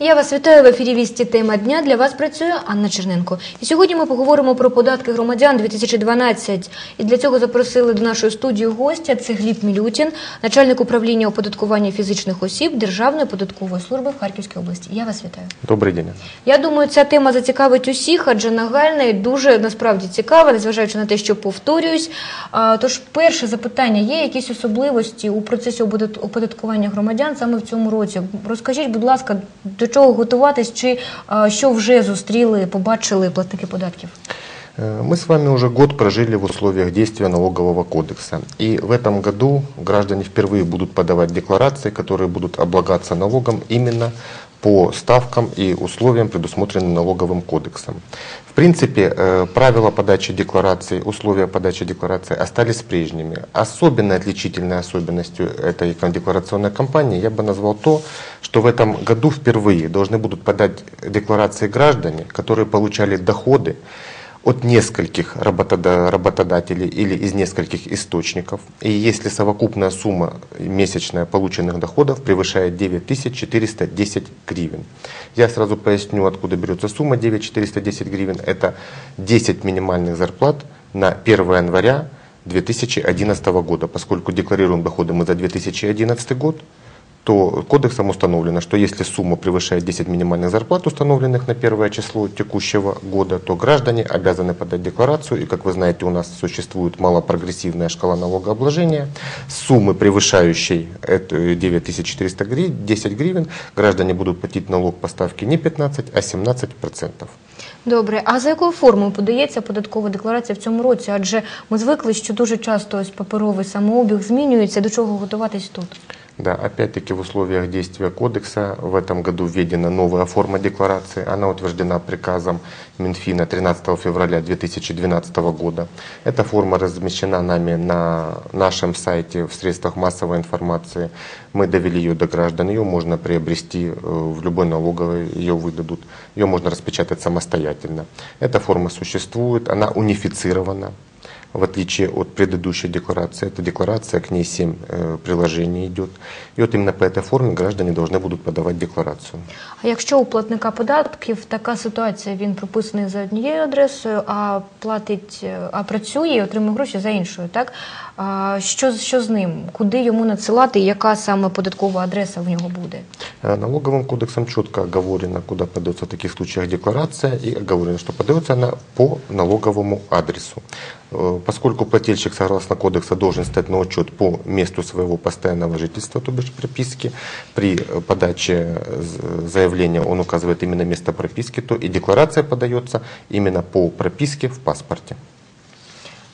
Я вас вітаю в ефірі Вісті Тема дня. Для вас працює Анна Черненко. І сьогодні ми поговоримо про податки громадян 2012. І для цього запросили до нашої студії гостя. Це Гліб Мілютін, начальник управління оподаткування фізичних осіб Державної податкової служби в Харківській області. Я вас вітаю. Добрий день. Я думаю, ця тема зацікавить усіх, адже нагальна і дуже насправді цікава, незважаючи на те, що повторююсь. Тож, перше запитання: є якісь особливості у процесі оподаткування громадян саме в цьому році? Розкажіть, будь ласка, до чого готуватись, чи що вже зустріли, побачили платники податків? Мы с вами уже год прожили в условиях действия налогового кодекса. И в этом году граждане впервые будут подавать декларации, которые будут облагаться налогом именно по ставкам и условиям, предусмотренным налоговым кодексом. В принципе, э, правила подачи деклараций, условия подачи деклараций остались прежними. Особенной отличительной особенностью этой декларационной кампании я бы назвал то, что в этом году впервые должны будут подать декларации граждане, которые получали доходы от нескольких работода- работодателей или из нескольких источников. И если совокупная сумма месячная полученных доходов превышает 9410 гривен. Я сразу поясню, откуда берется сумма 9410 гривен. Это 10 минимальных зарплат на 1 января 2011 года. Поскольку декларируем доходы мы за 2011 год, то кодексом установлено, что если сумма превышает 10 минимальных зарплат, установленных на первое число текущего года, то граждане обязаны подать декларацию. И, как вы знаете, у нас существует малопрогрессивная шкала налогообложения. С суммы, превышающей эту 9400 гривен, 10 гривен, граждане будут платить налог по ставке не 15, а 17 процентов. Добре, а за якою формою подається податкова декларація в цьому році? Адже ми звикли, що дуже часто ось паперовий самообіг змінюється. До чого готуватись тут? Да, опять-таки в условиях действия кодекса в этом году введена новая форма декларации. Она утверждена приказом Минфина 13 февраля 2012 года. Эта форма размещена нами на нашем сайте в средствах массовой информации. Мы довели ее до граждан. Ее можно приобрести э, в любой налоговой, ее выдадут. Ее можно распечатать самостоятельно. Эта форма существует, она унифицирована в отличие от предыдущей декларации. Эта декларация, к ней 7 э, приложений идет. И вот именно по этой форме граждане должны будут подавать декларацию. А якщо у платника податків така ситуація, він прописаний за однією адресою, а платить, е, а працює і отримує гроші за іншою, так? А що, з- що з ним? Куди йому надсилати і яка саме податкова адреса в нього буде? Э, Налоговым кодексом четко оговорено, куда подается в таких случаях декларация, и оговорено, что подается она по налоговому адресу. Э, Поскольку плательщик, согласно кодексу, должен стать на учет по месту своего постоянного жительства, то бишь прописки, при э, подаче заявления он указывает именно место прописки, то и декларация подается именно по прописке в паспорте.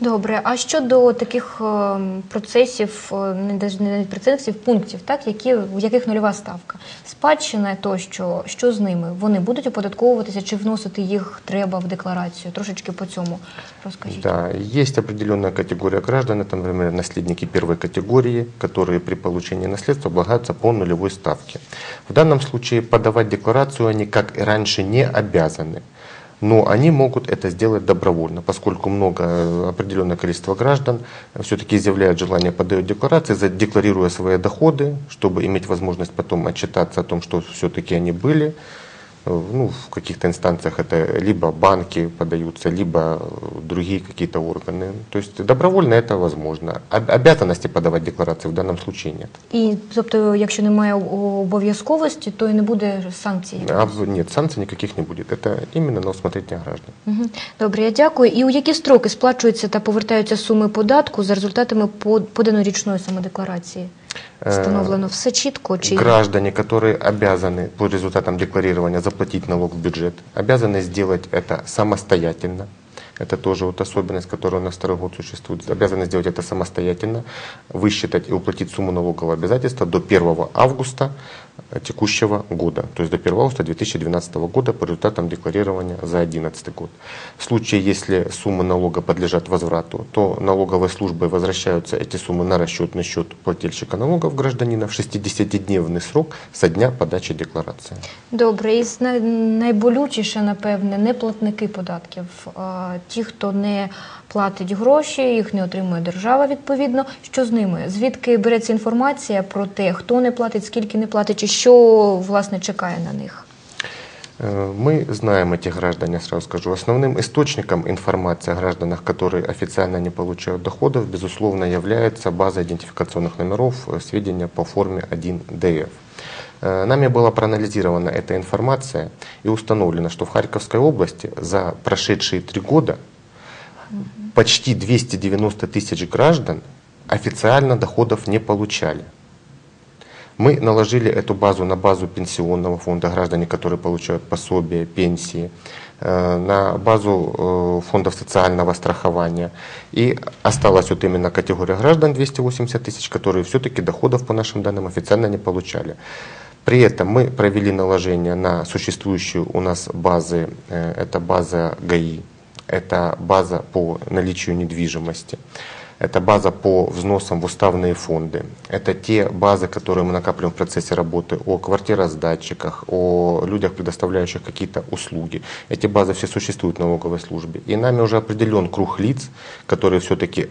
Добре, а щодо таких е, процесів, е, не даж- не навіть процесів, пунктів, так, які, в яких нульова ставка, спадщина тощо, що з ними? Вони будуть оподатковуватися чи вносити їх треба в декларацію? Трошечки по цьому розкажіть. Да, есть определенная категория граждан, это, например, наследники первой категории, которые при получении наследства облагаются по нулевой ставке. В данном случае подавать декларацию они, как и раньше, не обязаны. Но они могут это сделать добровольно, поскольку много, э, определенное количество граждан все-таки изъявляют желание подать декларации, задекларируя свои доходы, чтобы иметь возможность потом отчитаться о том, что все-таки они были. Э, Ну, в каких-то инстанциях это либо банки подаются, либо э, другие какие-то органы. То есть добровольно это возможно. Об- Обязанности подавать декларации в данном случае нет. І тобто, якщо немає о- обов'язковості, то і не буде санкцій. А в- нет, санкций никаких не будет. Это именно на усмотрение граждан. Мгм. Добре, я дякую. І у які строки сплачуються та повертаються суми податку за результатами под- поданої річної самодекларації? Е, Встановлено все чітко чи Граждане, которые обязаны по результатам декларирования заплатить налог в бюджет, обязаны сделать это самостоятельно. Это тоже вот особенность, которая у нас второй год существует. Обязаны сделать это самостоятельно, высчитать и уплатить сумму налогового обязательства до 1 августа э, текущего года, то есть до 1 августа 2012 года по результатам декларирования за 2011 год. В случае, если суммы налога подлежат возврату, то налоговой службой возвращаются эти суммы на расчетный счет плательщика налогов гражданина в 60-дневный срок со дня подачи декларации. добре, і з най- найболючіше, напевне, не платники податків, а ті, хто не платить гроші, їх не отримує держава відповідно. Що з ними? Звідки береться інформація про те, хто не платить, скільки не платить, і що власне чекає на них? Э, Мы знаем этих граждан, я сразу скажу. Основным источником информации о гражданах, которые официально не получают доходов, безусловно, является база идентификационных номеров, э, сведения по форме 1ДФ. Э, Нами была проанализирована эта информация и установлено, что в Харьковской области за прошедшие три года почти 290 тысяч граждан официально доходов не получали. Мы наложили эту базу на базу пенсионного фонда, граждане, которые получают пособия, пенсии, э, на базу э, фондов социального страхования. И осталась вот именно категория граждан 280 тысяч, которые все-таки доходов, по нашим данным, официально не получали. При этом мы провели наложение на существующую у нас базы, э, это база ГАИ, это база по наличию недвижимости, это база по взносам в уставные фонды. Это те базы, которые мы накапливаем в процессе работы о квартиросдатчиках, о людях, предоставляющих какие-то услуги. Эти базы все существуют в налоговой службе. И нами уже определен круг лиц, которые все-таки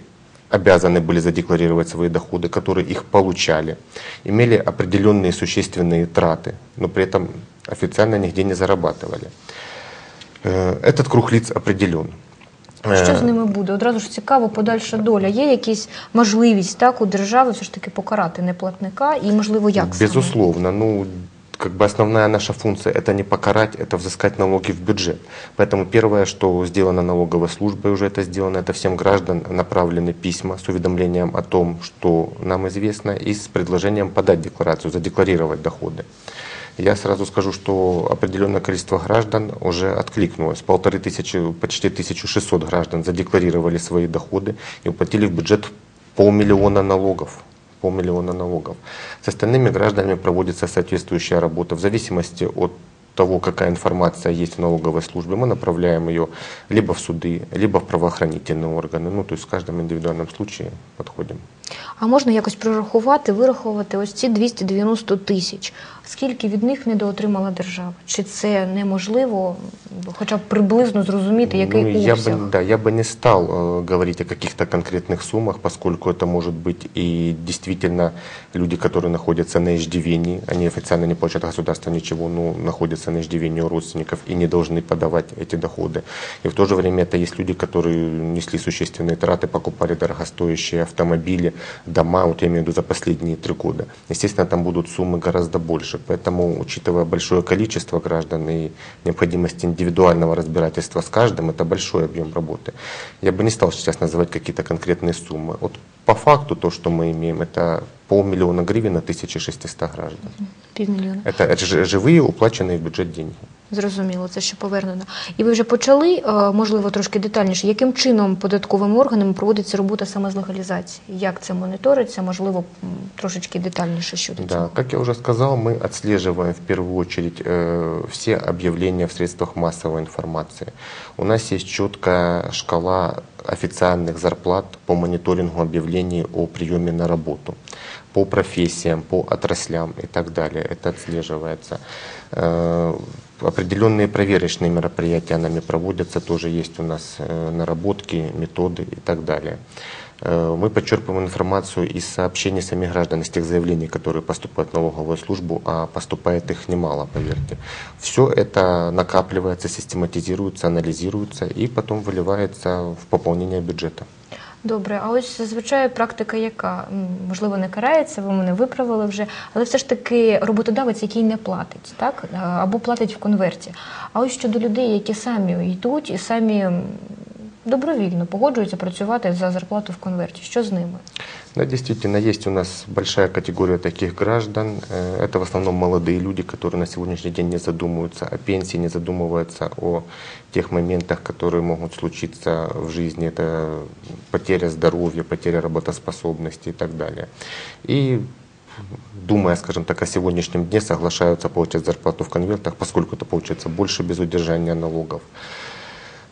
обязаны были задекларировать свои доходы, которые их получали, имели определенные существенные траты, но при этом официально нигде не зарабатывали. Э, Этот круг лиц определен. Що з ними буде? Одразу ж цікаво, подальша доля. Є якісь можливість так у держави все ж таки покарати неплатника і можливо як саме? Безусловно. Ну, как бы основная наша функция это не покарать, это взыскать налоги в бюджет. Поэтому первое, что сделано налоговой службой, уже это сделано, это всем граждан направлены письма с уведомлением о том, что нам известно, и с предложением подать декларацию, задекларировать доходы. Я сразу скажу, что определенное количество граждан уже откликнулось. Полторы тысячи, почти 1600 граждан задекларировали свои доходы и уплатили в бюджет полмиллиона налогов полмиллиона налогов. С остальными гражданами проводится соответствующая работа. В зависимости от того, какая информация есть в налоговой службе, мы направляем ее либо в суды, либо в правоохранительные органы. Ну, то есть в каждом индивидуальном случае подходим. А можна якось прорахувати, вирахувати ось ці 290 тисяч. Скільки від них недоотримала держава? Чи це неможливо, хоча б приблизно зрозуміти, який Ну, я обсяг? бы, да, я бы не стал э, говорить о каких-то конкретных суммах, поскольку это может быть и действительно люди, которые находятся на иждивении, они официально не получают от государства ничего, но находятся на иждивении у родственников и не должны подавать эти доходы. И в то же время это есть люди, которые несли существенные траты, покупали дорогостоящие автомобили, Дома, вот я имею в виду за последние три года. Естественно, там будут суммы гораздо больше. Поэтому, учитывая большое количество граждан и необходимость индивидуального разбирательства с каждым, это большой объем работы. Я бы не стал сейчас называть какие-то конкретные суммы. Вот по факту то, что мы имеем, это полмиллиона гривен на 1600 граждан. Півмільйона. Это ж- живые, уплаченные в бюджет деньги. Зрозуміло, це ще повернено. І ви вже почали, е, можливо, трошки детальніше, яким чином податковими органами проводиться робота саме з легалізації? Як це моніториться? Можливо, м, трошечки детальніше щодо Да, цього. как я уже сказал, мы отслеживаем в первую очередь э, все объявления в средствах массовой информации. У нас есть четкая шкала официальных зарплат по мониторингу объявлений о приеме на работу, по профессиям, по отраслям и так далее. Это отслеживается. Э, Определенные проверочные мероприятия нами проводятся, тоже есть у нас э, наработки, методы и так далее. Э, Мы подчерпываем информацию из сообщений самих граждан, из тех заявлений, которые поступают в налоговую службу, а поступает их немало, поверьте. Все это накапливается, систематизируется, анализируется и потом выливается в пополнение бюджета. Добре, а ось зазвичай практика яка? М, Можливо, не карається, ви мене виправили вже, але все ж таки роботодавець, який не платить, так? А, Або платить в конверті. А ось щодо людей, які самі йдуть і самі м, добровільно погоджуються працювати за зарплату в конверті. Що з ними? Да, действительно, есть у нас большая категория таких граждан. Э, Это в основном молодые люди, которые на сегодняшний день не задумываются о пенсии, не задумываются о тех моментах, которые могут случиться в жизни. Это потеря здоровья, потеря работоспособности и так далее. И думая, скажем так, о сегодняшнем дне, соглашаются получать зарплату в конвертах, поскольку это получается больше без удержания налогов.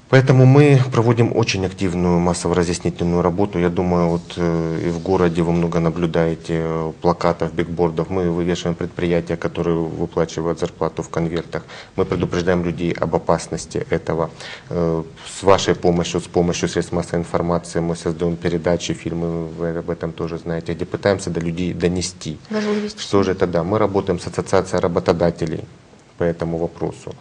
Поэтому мы проводим очень активную массово-разъяснительную работу. Я думаю, вот э, и в городе вы много наблюдаете э, плакатов, бигбордов. Мы вывешиваем предприятия, которые выплачивают зарплату в конвертах. Мы предупреждаем людей об опасности этого. Э, С вашей помощью, с помощью средств массовой информации мы создаем передачи, фильмы, вы об этом тоже знаете, где пытаемся до людей донести. Что же это да? Мы работаем с ассоциацией работодателей по этому вопросу.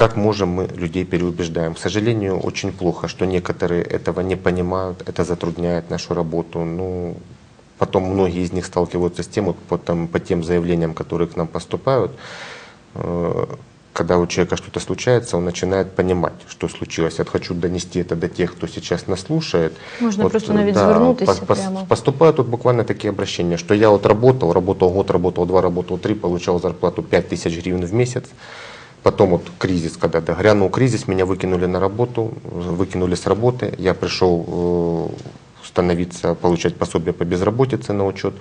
Как можем, мы людей переубеждаем. К сожалению, очень плохо, что некоторые этого не понимают, это затрудняет нашу работу. Ну, потом многие из них сталкиваются с тем, вот по, там, по тем заявлениям, которые к нам поступают, э, когда у человека что-то случается, он начинает понимать, что случилось. Я хочу донести это до тех, кто сейчас нас слушает. Можна просто э, навіть звернутися прямо. Поступают вот буквально такие обращения, что я вот работал, работал год, работал два, работал три, получал зарплату 5 тысяч гривен в месяц. Потом вот кризис, когда да, грянул кризис, меня выкинули на работу, выкинули с работы. Я пришел э, становиться, получать пособие по безработице на учет.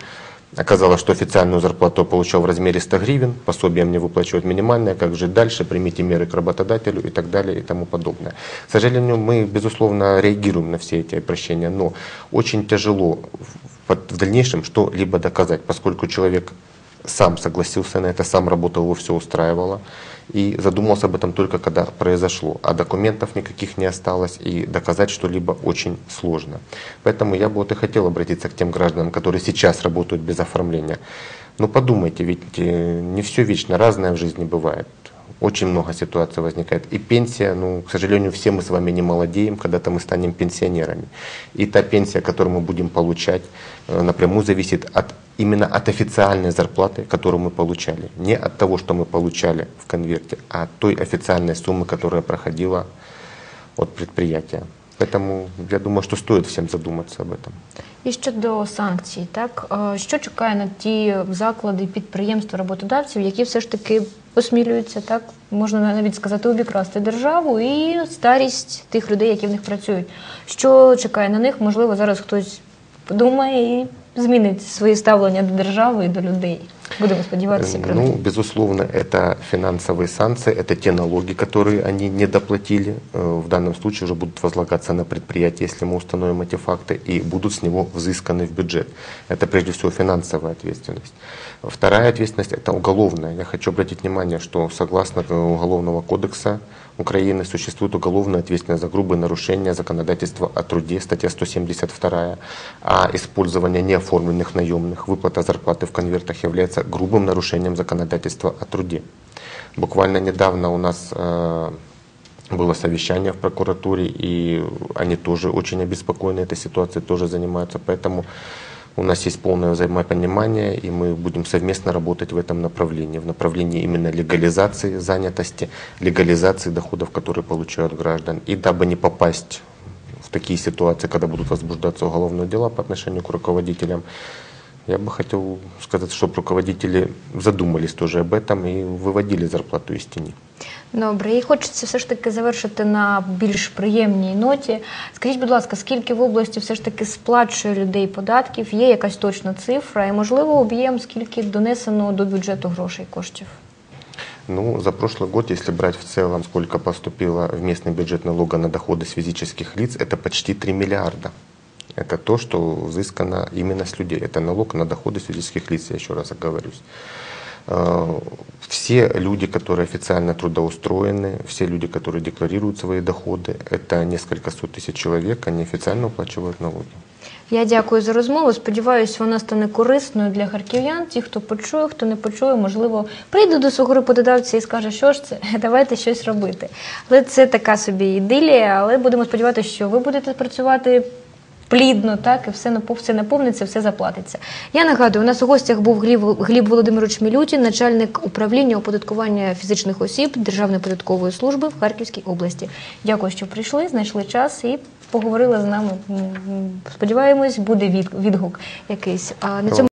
Оказалось, что официальную зарплату получал в размере 100 гривен, пособие мне выплачивают минимальное, как жить дальше, примите меры к работодателю и так далее и тому подобное. К сожалению, мы, безусловно, реагируем на все эти обращения, но очень тяжело в дальнейшем что-либо доказать, поскольку человек сам согласился на это, сам работал, его все устраивало. И задумался об этом только когда произошло. А документов никаких не осталось, и доказать что-либо очень сложно. Поэтому я бы вот и хотел обратиться к тем гражданам, которые сейчас работают без оформления. Ну подумайте, ведь э, не все вечно, разное в жизни бывает. Очень много ситуаций возникает. И пенсия, ну, к сожалению, все мы с вами не молодеем, когда-то мы станем пенсионерами. И та пенсия, которую мы будем получать, э, напрямую зависит от, именно от официальной зарплаты, которую мы получали. Не от того, что мы получали в конверте, а от той официальной суммы, которая проходила от предприятия. Поэтому я думаю, что стоит всем задуматься об этом. І щодо санкцій, так е, що чекає на ті заклади, підприємства, роботодавців, які все ж таки осмілюються, так можна навіть сказати, обікрасти державу і старість тих людей, які в них працюють. Що чекає на них? Можливо, зараз хтось подумає і змінить своє ставлення до держави і до людей. Будемо сподіватися про Ну, них. безусловно, это финансовые санкции, это те налоги, которые они не доплатили. Э, В данном случае уже будут возлагаться на предприятие, если мы установим эти факты, и будут с него взысканы в бюджет. Это прежде всего финансовая ответственность. Вторая ответственность – это уголовная. Я хочу обратить внимание, что согласно э, Уголовного кодекса Украины существует уголовная ответственность за грубые нарушения законодательства о труде, статья 172, а использование неоформленных наемных, выплата зарплаты в конвертах является грубым нарушением законодательства о труде. Буквально недавно у нас э, было совещание в прокуратуре, и они тоже очень обеспокоены этой ситуацией, тоже занимаются. Поэтому у нас есть полное взаимопонимание, и мы будем совместно работать в этом направлении, в направлении именно легализации занятости, легализации доходов, которые получают граждан. И дабы не попасть в такие ситуации, когда будут возбуждаться уголовные дела по отношению к руководителям, я бы хотел сказать, чтобы руководители задумались тоже об этом и выводили зарплату из тени. Добре, і хочеться все ж таки завершити на більш приємній ноті. Скажіть, будь ласка, скільки в області все ж таки сплачує людей податків? Є якась точна цифра, і можливо об'єм, скільки донесено до бюджету грошей коштів? Ну, за прошлый год, если брать в целом, сколько поступило в местный бюджет налога на доходы с физических лиц, это почти 3 миллиарда. Это то, что взыскано именно с людей. Это налог на доходы с физических лиц, я еще раз оговорюсь. Э, Все люди, которые официально трудоустроены, все люди, которые декларируют свои доходы, это несколько сот тысяч человек, они официально уплачивают налоги. Я дякую за розмову. Сподіваюся, вона стане корисною для харків'ян. Ті, хто почує, хто не почує, можливо, прийде до свого роботодавця і скаже, що ж це, давайте щось робити. Але це така собі ідилія, але будемо сподіватися, що ви будете працювати. Плідно, так, і все все наповниться, все заплатиться. Я нагадую, у нас у гостях був Гліб, Гліб Володимирович Мілютін, начальник управління оподаткування фізичних осіб Державної податкової служби в Харківській області. Дякую, що прийшли, знайшли час і поговорили з нами. Сподіваємось, буде відгук якийсь. А на цьому